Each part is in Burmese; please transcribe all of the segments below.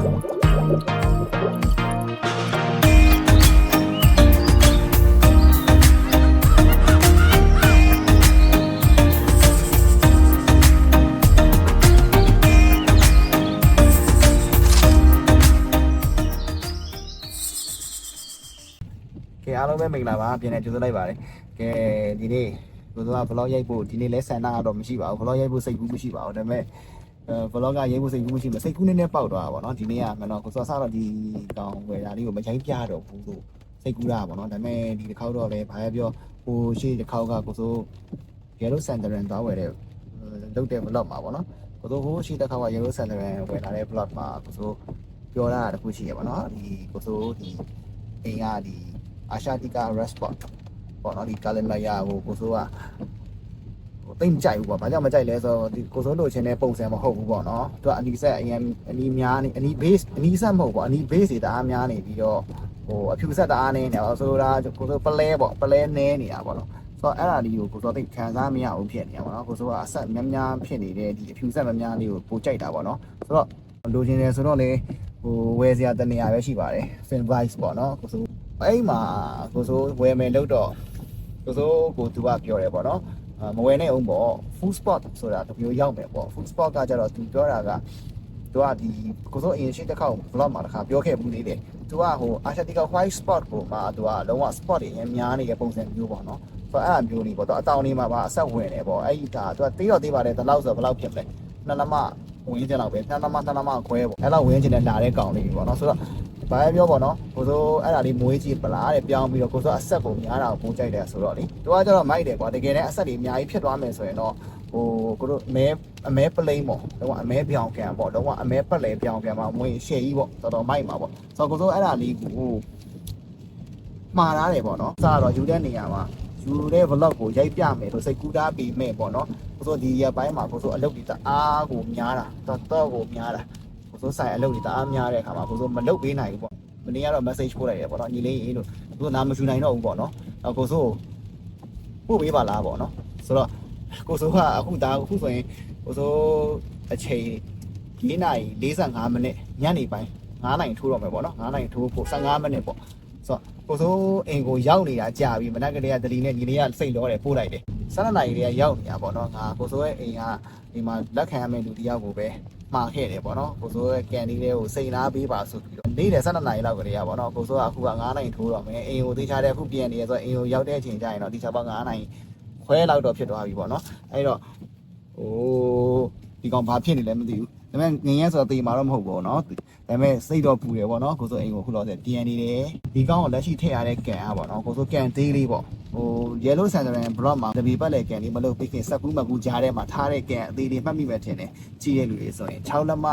ကဲအားလုံးပဲမင်္ဂလာပါပြန်လည်ကြိုဆိုလိုက်ပါတယ်ကဲဒီနေ့ကိုစိုးက vlog ရိုက်ဖို့ဒီနေ့လဲဆန္ဒကတော့မရှိပါဘူး vlog ရိုက်ဖို့စိတ်ကူးမရှိပါဘူးဒါပေမဲ့ အဲ vlog ကရိုက်ဖို့စိတ်ကူးမရှိဘူးစိတ်ကူးနည်းနည်းပေါက်သွားတာပေါ့နော်ဒီနေ့ကမနော်ကိုစိုးဆတော့ဒီကောင်ဝယ်တာလေးကိုမချိုင်းပြတော့ဘူးလို့စိတ်ကူးတာပေါ့နော်ဒါပေမဲ့ဒီတစ်ခေါက်တော့လဲဘာပဲပြောဟိုရှေ့တစ်ခေါက်ကကိုစိုး yellow sandalwood သွားဝယ်တဲ့လုတ်တဲ့ vlog မှာပေါ့နော်ကိုစိုးဟိုရှေ့တစ်ခေါက်က yellow sandalwood ဝယ်လာတဲ့ vlog မှာကိုစိုးပြောတာတစ်ခုရှိရပါတော့ဒီကိုစိုးဒီအိမ်ကဒီအာရှတိက response ပေါ့နော်ဒီ calendar ရကိုကိုစိုးကဟို တိတ်မကြိုက်ဘူးပေါ့ဘာကြောင့်မကြိုက်လဲဆိုတော့ဒီကိုစိုးလိုချင်တဲ့ပုံစံမဟုတ်ဘူးပေါ့နော်သူကအနီဆက်အရင်အနီများနေအနီ base အနီဆက်မဟုတ်ပေါ့အနီ base တွေတအားများနေပြီးတော့ဟိုအဖြူဆက်တအားနေနေပါဆိုလိုတာကိုစိုးပလဲပေါ့ပလဲနဲနေတာပေါ့နော်ဆိုတော့အဲ့ဒါဒီကိုကိုစိုးသိခံစားမရဘူးဖြစ်နေတာပေါ့နော်ကိုစိုးကအဆက်များများဖြစ်နေတဲ့ဒီအဖြူဆက်များများလေးကိုပိုကြိုက်တာပေါ့နော်ဆိုတော့လိုချင်တယ်ဆိုတော့လေဟိုဝယ်စရာတနေရာပဲရှိပါတယ် fin vice ပေါ့နော်ကိုစိုးအဲ့မှာကိုစိုးဝယ်မယ်လို့တော့ကိုစိုးကိုသူကပြောတယ်ပေါ့နော်အာ မဝယ်နဲ့အောင်ပေါ့ food spot ဆိုတာတစ်မျိုးရောက်မယ်ပေါ့ food spot ကကြတော့သူပြောတာကသူကဒီကိုစိုးအရင်ရှိတစ်ခေါက် vlog မှာတစ်ခါပြောခဲ့ဘူးလေတဲ့သူကဟို Arctic white spot ကိုမှသူကလုံးဝ spot တွေအများနေတဲ့ပုံစံမျိုးပေါ့နော်ဆိုတော့အဲ့အမျိုးလေးပေါ့သူအတောင်လေးမှာပါအဆက်ဝင်တယ်ပေါ့အဲ့ဒီဒါသူကတေးတော့သေးပါတယ်ဒီလောက်ဆိုဘယ်လောက်ဖြစ်မလဲနှစ်လမဝင်ကျင်တော့ပဲနှစ်လမနှစ်လမခွဲပေါ့အဲ့လောက်ဝင်ကျင်တဲ့လာတဲ့ကောင်လေးပေါ့နော်ဆိုတော့ ဘာပဲပြောပေါ့နော်ကိုစိုးအဲ့ဒါလေးမွေးကြည့်ပလားတဲ့ပြောင်းပြီးတော့ကိုစိုးအဆက်ပုံများတာကိုပုံကြိုက်တယ်ဆိုတော့လေသူကကျတော့မိုက်တယ်ကွာတကယ်နဲ့အဆက်တွေအများကြီးဖြစ်သွားမယ်ဆိုရင်တော့ဟိုကိုတို့အမဲအမဲပလိန်ပေါ့တော့အမဲပြောင်ကန်ပေါ့တော့အမဲပတ်လေပြောင်ကန်မှာမွေးရှေ့ကြီးပေါ့တော်တော်မိုက်မှာပေါ့ဆိုတော့ကိုစိုးအဲ့ဒါလေးကိုမှားထားတယ်ပေါ့နော်စတော့ယူတဲ့နေရာမှာယူတဲ့ vlog ကိုရိုက်ပြမယ်လို့စိတ်ကူးတားပြီးမဲ့ပေါ့နော်ကိုစိုးဒီရက်ပိုင်းမှာကိုစိုးအလုပ်တွေတအားကိုများတာတော်တော်ကိုများတာ ကိုစိုးဆိုင်အလုပ်တွေတအားများတဲ့အခါမှာကိုစိုးမလုပ်ပေးနိုင်ဘူးပေါ့မနေ့ကတော့ message ပို့လိုက်တယ်ပေါ့နော်ညီလေးရေလို့သူကနားမရှူနိုင်တော့ဘူးပေါ့နော်အော်ကိုစိုးပို့ပေးပါလားပေါ့နော်ဆိုတော့ကိုစိုးကအခုဒါအခုဆိုရင်ကိုစိုးအချိန်၄နာရီ45မိနစ်ညနေပိုင်း9နာရီထိုးတော့မယ်ပေါ့နော်9နာရီထိုးဖို့15မိနစ်ပေါ့ဆိုတော့ကိုစိုးအိမ်ကိုရောက်နေတာကြာပြီမနက်ကလေးကဒလီနဲ့ညီလေးကစိတ်လောတယ်ပို့လိုက်တယ်12နာရီတည်းကရောက်နေတာပေါ့နော်ငါကိုစိုးရဲ့အိမ်ကဒီမှာလက်ခံရမယ့်လူတယောက်ကိုပဲ မှာခဲ့တယ်ပေါ့နော်ကိုစိုးရဲ့ကန်ဒီလေးကိုစိန်နာပေးပါဆိုပြီးတော့နေ့တယ်12နာရီလောက်ကလေးอ่ะပေါ့နော်ကိုစိုးကအခုက9နာရီထိုးတော့မယ်အိမ်ကိုတေချာတဲ့အခုပြန်နေရဆိုတော့အိမ်ကိုရောက်တဲ့အချိန်ကျရင်တော့တေချာပေါင်း9နာရီခွဲလောက်တော့ဖြစ်သွားပြီပေါ့နော်အဲ့တော့ဟိုဒီကောင်ဘာဖြစ်နေလဲမသိဘူး ဒါပေမဲ့ငင်းရဲဆိုတော့တေးမှာတော့မဟုတ်ဘူးနော်ဒါပေမဲ့စိတ်တော့ပူတယ်ပေါ့နော်ကိုစိုးအိမ်ကိုခုတော့ပြန်နေတယ်ဒီကောင်ကိုလက်ရှိထည့်ရတဲ့ကန်อ่ะပေါ့နော်ကိုစိုးကန်သေးလေးပေါ့ဟို yellow sandalwood block မှာတပီပတ်လေကန်လေးမလုပ်ပြီးခင်စက်ကူးမကူကြားထဲမှာထားတဲ့ကန်အသေးလေးမှတ်မိမယ်ထင်တယ်ကြည့်ရလူတွေဆိုရင်6လက်မ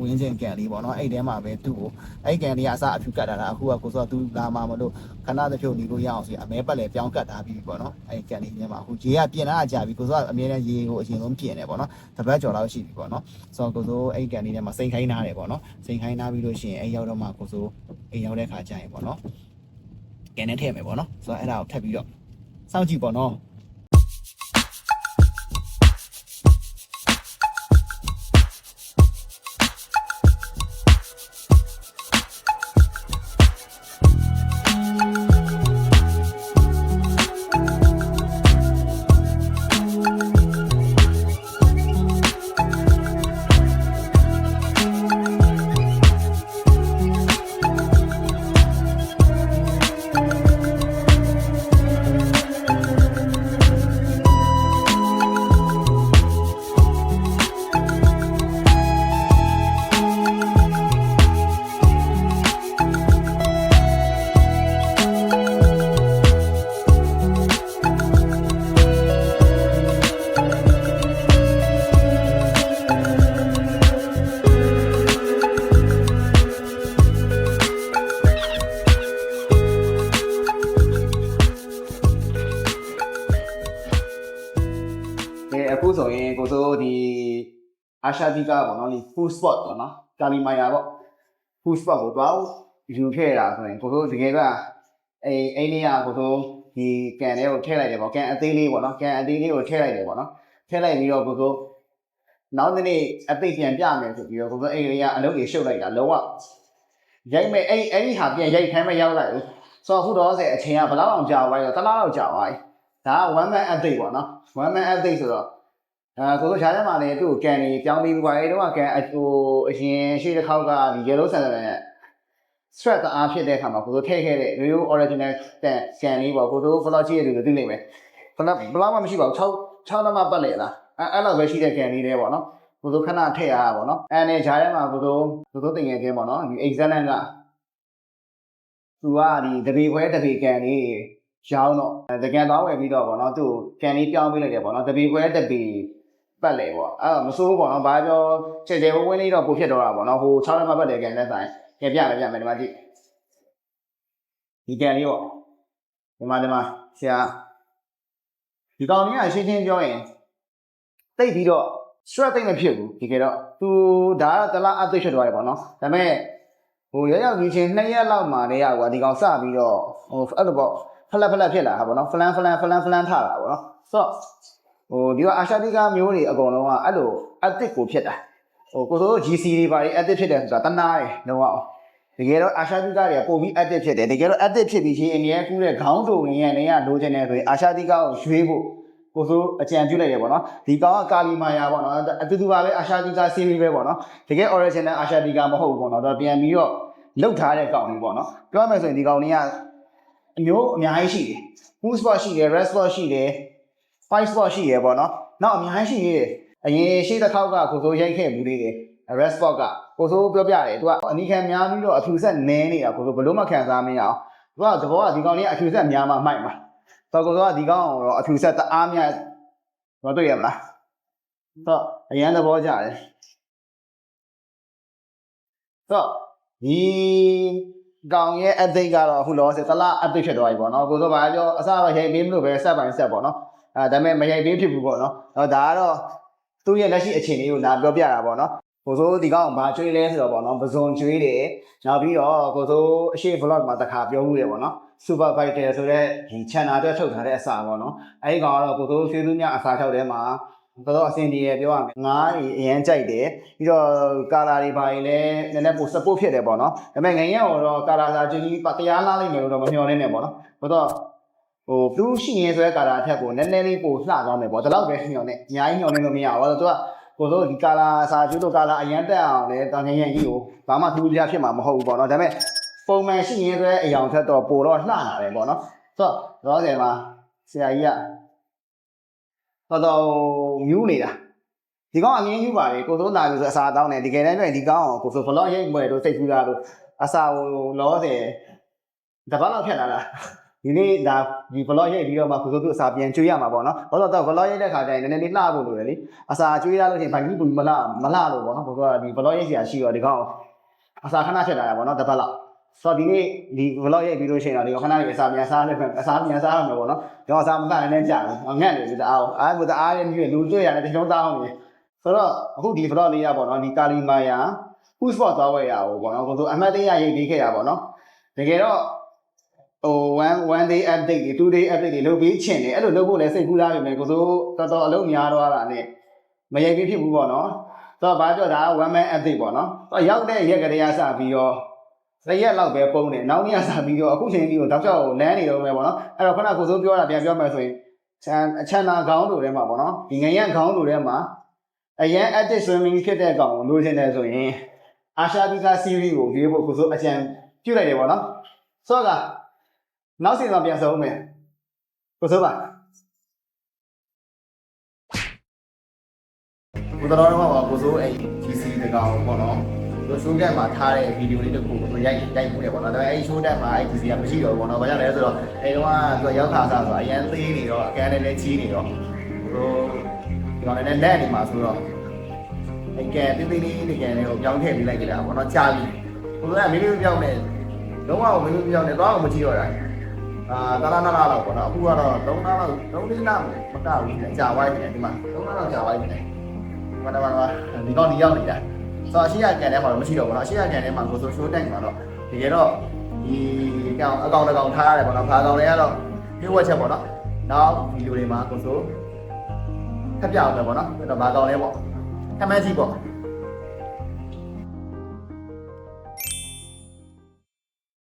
ဝင်းချင်းကန်လေးပေါ့နော်အဲ့ထဲမှာပဲသူ့ကိုအဲ့ကန်လေးကအစအဖြူကတ်တာလားအခုကကိုစောသူလာမှာမလို့ခဏတစ်ဖြုတ်နေလို့ရအောင်ဆိုရင်အမဲပတ်လေပြောင်းကတ်ထားပြီးပေါ့နော်အဲ့ကန်လေးထဲမှာအခုရေကပြင်လာကြပြီကိုစောကအမြဲတမ်းရေကိုအရင်ဆုံးပြင်တယ်ပေါ့နော်တပတ်ကျော်လောက်ရှိပြီပေါ့နော်ဆိုတော့ကိုစောအဲ့ကန်လေးထဲမှာစိန်ခိုင်းထားတယ်ပေါ့နော်စိန်ခိုင်းထားပြီးလို့ရှိရင်အဲ့ရောက်တော့မှကိုစောအိမ်ရောက်တဲ့ခါကျရင်ပေါ့နော်ကန်နဲ့ထည့်မယ်ပေါ့နော်ဆိုတော့အဲ့ဒါကိုထပ်ပြီးတော့စောင့်ကြည့်ပေါ့နော် အာရှတိကပေါ့နော်ဒီ food spot ပေါ့နော်ကာလီမိုင်ယာပေါ့ food spot ကိုတော့ယူခဲ့တာဆိုရင်ကိုစိုးတကယ်ကအဲအိန္ဒိယကိုစိုးဒီကန်လေးကိုထည့်လိုက်တယ်ပေါ့ကန်အသေးလေးပေါ့နော်ကန်အသေးလေးကိုထည့်လိုက်တယ်ပေါ့နော်ထည့်လိုက်ပြီးတော့ကိုစိုးနောက်တစ်နေ့အသိပြန်ပြမယ်ဆိုပြီးတော့ကိုယ်အိမ်လေးကအလုပ်ကြီးရှုပ်လိုက်တာလုံးဝရိုက်မယ်အဲ့အဲ့ဒီဟာပြန်ရိုက်ခိုင်းမရောက်လိုက်ဘူးဆိုတော့အခုတော့ဆိုအချိန်ကဘယ်လောက်အောင်ကြာသွားလဲတလားလောက်ကြာသွားပြီဒါက one man update ပေါ့နော် one man update ဆိုတော့ အဲကိုတို့ရှားထဲမှာလည်းသူ့ကိုကန်နေပြောင်းပြီးပြီးပါလေတော့ကန်ဟိုအရင်ရှိတဲ့ခေါက်ကဒီ yellow center နဲ့ stress တအားဖြစ်တဲ့အခါမှာကိုတို့ထည့်ခဲ့တဲ့ real original ကန်ကန်လေးပေါ့ကိုတို့ vlog ကြည့်ရတဲ့လူသိနေမယ်ဘလောက်ဘလောက်မှမရှိပါဘူး6 6လမှပတ်လေလားအဲအဲ့လောက်ပဲရှိတဲ့ကန်လေးတွေပေါ့နော်ကိုတို့ခဏထည့်ရတာပေါ့နော်အဲနဲ့ဂျားထဲမှာကိုတို့ကိုတို့တင်ငယ်ချင်းပေါ့နော်ဒီ exam ကသူကဒီတပေခွဲတပေကန်လေးရောင်းတော့တကယ်သွားဝယ်ပြီးတော့ပေါ့နော်သူ့ကန်လေးပြောင်းပေးလိုက်တယ်ပေါ့နော်တပေခွဲတပေ ပတ်လေပေါ့အဲ့တော့မစိုးဘူးပေါ့နော်ဘာပြောချေချေဝင်းလေးတော့ပိုဖြစ်တော့တာပေါ့နော်ဟို6လမှပတ်တဲ့ကန်လက်ဆိုင်ကြပြမယ်ပြမယ်ဒီမှာကြည့်ဒီကန်လေးပေါ့ဒီမှာဒီမှာဆရာဒီကောင်ကြီးကရှင်းရှင်းပြောရင်တိတ်ပြီးတော့ stress တိတ်မဖြစ်ဘူးဒီကေတော့သူဒါကတလား update ဖြစ်သွားတယ်ပေါ့နော်ဒါပေမဲ့ဟိုရောက်ရောက်ကြီးချင်း2ရက်လောက်မှလည်းရကွာဒီကောင်စပြီးတော့ဟိုအဲ့လိုပေါ့ဖလက်ဖလက်ဖြစ်လာတာပေါ့နော်ဖလန်ဖလန်ဖလန်ဖလန်ထလာပေါ့နော်ဆိုတော့ ဟိုဒီကအာရှတိကမျိုးတွေအကုန်လုံးကအဲ့လို update ကိုဖြစ်တာဟိုကိုစိုး GC တွေပါ update ဖြစ်တယ်ဆိုတာတနာတယ်လုံးဝတကယ်တော့အာရှတိကတွေကပုံပြီး active ဖြစ်တယ်တကယ်တော့ active ဖြစ်ပြီးချင်းအမြဲကူးတဲ့ခေါင်းတုံရင်းနဲ့ကလိုချင်တယ်ဆိုရင်အာရှတိကကိုရွှေ့ဖို့ကိုစိုးအကြံပြုလိုက်ရပေါ့နော်ဒီကောင်ကကာလီမာယာပေါ့နော်အတူတူပါပဲအာရှတိက series ပဲပေါ့နော်တကယ် original အာရှတိကမဟုတ်ဘူးပေါ့နော်တော့ပြန်ပြီးတော့လုတ်ထားတဲ့ကောင်လေးပေါ့နော်ပြောရမယ်ဆိုရင်ဒီကောင်လေးကအမျိုးအများကြီးရှိတယ် full spot ရှိတယ် red spot ရှိတယ် five spot ရှိရပေါ့နော်နောက်အများကြီးရှိသေးတယ်အရင်ရှေ့တစ်ခေါက်ကကိုစိုးရိုက်ခဲ့မှုလေးတွေ red spot ကကိုစိုးပြောပြတယ်သူကအနီခံများပြီးတော့အဖြူဆက်နည်းနေတာကိုစိုးဘယ်လို့မှခံစားမရအောင်သူကသဘောကဒီကောင်လေးကအဖြူဆက်များမှမိုက်မှာတော့ကိုစိုးကဒီကောင်ကိုတော့အဖြူဆက်တအားများတော့တွေ့ရမလားတော့အရန်သဘောကျတယ်တော့ဒီကောင်ရဲ့ update ကတော့အခုလောဆယ်တလား update ဖြစ်သွားပြီပေါ့နော်ကိုစိုးကဘာပြောအစတော့ရိုက်ပေးမလို့ပဲ step by step ပေါ့နော် အဲဒါပေမဲ့မရိုက်ပေးဖြစ်ဘူးပေါ့နော်တော့ဒါကတော့သူ့ရဲ့လက်ရှိအခြေအနေကိုလာပြောပြတာပေါ့နော်ကိုစိုးဒီကောင်ဘာကျွေးလဲဆိုတော့ပေါ့နော်ပဇွန်ကျွေးတယ်နောက်ပြီးတော့ကိုစိုးအရှိ vlog မှာတစ်ခါပြောမှုတယ်ပေါ့နော် super vital ဆိုတဲ့ဒီ channel အတွက်ထုတ်ထားတဲ့အစာပေါ့နော်အဲဒီကောင်ကတော့ကိုစိုးရွှေသူမြအစာထုတ်ထဲမှာတော်တော်အဆင်ပြေရပြောရမယ်ငါးကြီးအရင်ကြိုက်တယ်ပြီးတော့ကာလာတွေဘာတွေလည်းနည်းနည်းပို support ဖြစ်တယ်ပေါ့နော်ဒါပေမဲ့ငရင်ကတော့ကာလာစာချင်းကြီးတရားလားလိုက်မယ်လို့တော့မမျှော်လင့်နဲ့ပေါ့နော်ဘာတော့ ဟိုသူရှိရင်ဆိုတဲ့ကာလာအထက်ကိုနည်းနည်းလေးပိုလှသွားမယ်ပေါ့ဒါတော့ပဲမျှော်နဲ့အများကြီးမျှော်လင့်လို့မရဘူးဘာလို့သူကကိုစိုးဒီကာလာစာကျွတ်တို့ကာလာအရန်တက်အောင်လဲတာငရင်ကြီးကိုဘာမှသူကြဖြစ်မှာမဟုတ်ဘူးပေါ့နော်ဒါပေမဲ့ပုံမှန်ရှိရင်ဆိုတဲ့အယောင်ထက်တော့ပိုတော့လှလာတယ်ပေါ့နော်ဆိုတော့တော့ဆယ်မှာဆရာကြီးကတော်တော်မြူးနေတာဒီကောင်အငင်းယူပါလေကိုစိုးလာပြီဆိုအစာတောင်းတယ်ဒီကယ်တည်းတော့ဒီကောင်ကိုကိုဆိုဘလော့ရိတ်မွဲတို့စိတ်ကူးတာတို့အစာကိုလောဆယ်တပတ်လောက်ဖြတ်လာတာ ဒီနေ့ဒါဒီ vlog ရိုက်ပြီးတော့မှကိုစိုးသူအစာပြန်ကျွေးရမှာပေါ့နော်။ဘာလို့တော့ vlog ရိုက်တဲ့ခါကျရင်နည်းနည်းလေးလှဖို့လိုတယ်လေ။အစာကျွေးရလို့ရှိရင်ဘိုင်ကြီးဘူးမလှမလှလို့ပေါ့နော်။ဘိုကဒီ vlog ရိုက်စရာရှိတော့ဒီကောင်အစာခဏဖြစ်လာတာပေါ့နော်တပတ်လောက်။ဆိုတော့ဒီနေ့ဒီ vlog ရိုက်ပြီးလို့ရှိရင်တော့ဒီခဏလေးအစာပြန်စားလိုက်မယ်အစာပြန်စားရမယ်ပေါ့နော်။ဒီအစာမလှလည်းကြာတယ်။ငတ်နေပြီတအား။အားကတအားရင်းပြီးလူတွေ့ရတယ်တချုံသားအောင်နေ။ဆိုတော့အခုဒီ vlog လေးရပေါ့နော်ဒီကာလီမာယာ food spot သွားဝယ်ရအောင်ပေါ့နော်ကိုဆိုအမှတ်တရရိတ်ပေးခဲ့ရပါတော့တကယ်တော့ ဟို1 1 day update တွေ2 day update တွေလုပ်ပြီးချင်တယ်အဲ့လိုလုပ်ဖို့လည်းစိတ်ကူးသားပြီမယ်ကိုဆိုတော်တော်အလုံးများတော့တာနဲ့မရိုက်ပြီးဖြစ်ဘူးပေါ့နော်ဆိုတော့ဘာပြောတာ1 man update ပေါ့နော်ဆိုတော့ရောက်တဲ့ရက်ကလေးကစပြီးတော့တစ်ရက်လောက်ပဲပုံတယ်နောက်နေ့ကစပြီးတော့အခုချိန်ကြီးကိုတောက်ချောက်လမ်းနေတော့မယ်ပေါ့နော်အဲ့တော့ခုနကကိုစိုးပြောတာပြန်ပြောမယ်ဆိုရင်အချမ်းသာခေါင်းတို့ထဲမှာပေါ့နော်ဒီငရံခေါင်းတို့ထဲမှာအရန် active swimming ဖြစ်တဲ့ကောင်ကိုလိုချင်တယ်ဆိုရင်အာရှတိက series ကိုရွေးဖို့ကိုစိုးအကြံပြုလိုက်တယ်ပေါ့နော်ဆိုတော့က နောက်စီဇန်ပြန်ဆုံးမယ်ကိုစိုးပါဘုဒ္ဓတော်တော့ကိုစိုးအဲ့ GC တကောင်ပေါ့နော်သူ show တက်မှာထားတဲ့ဗီဒီယိုလေးတစ်ခုကိုရိုက်ရိုက်မှုတယ်ပေါ့နော်ဒါပေမဲ့အဲ့ show တက်မှာအဲ့ GC ကမရှိတော့ဘူးပေါ့နော်ဘာကြောင့်လဲဆိုတော့အဲ့တော့ကသူရောက်ခါစားဆိုတော့အရန်သေးနေတော့အကန်းနဲ့လည်းကြီးနေတော့ဟိုဒီကောင်လည်းလက်နေမှာဆိုတော့အကဲတင်းတင်းလေးနေကဲလေးကိုပြောင်းထည့်ပေးလိုက်ကြတာပေါ့နော်ကြာပြီဘုရားမင်းမပြောင်းနဲ့လုံးဝမင်းမပြောင်းနဲ့တော့မကြည့်တော့တာ အာတလားနာလားတော့ပေါ့နော်အခုကတော့3နာလောက်3လေးနာမကဘူးကြာဝိုင်းနေတယ်ဒီမှာ3နာလောက်ကြာဝိုင်းနေတယ်ဘာတော့ဘာဒီကောင်ဒီရောက်နေတာဆိုတော့အရှိရကန်ထဲမှာတော့မရှိတော့ဘူးနော်အရှိရကန်ထဲမှာကိုဆိုရှိုးတက်မှာတော့တကယ်တော့ဒီကောင်အကောင်တကောင်ထားရတယ်ပေါ့နော်ဘာကောင်တွေကတော့ပြေဝက်ချက်ပေါ့နော်နောက်ဗီဒီယိုတွေမှာကိုဆိုထပ်ပြအောင်ပဲပေါ့နော်အဲ့တော့ဘာကောင်လဲပေါ့ခမန်းကြီးပေါ့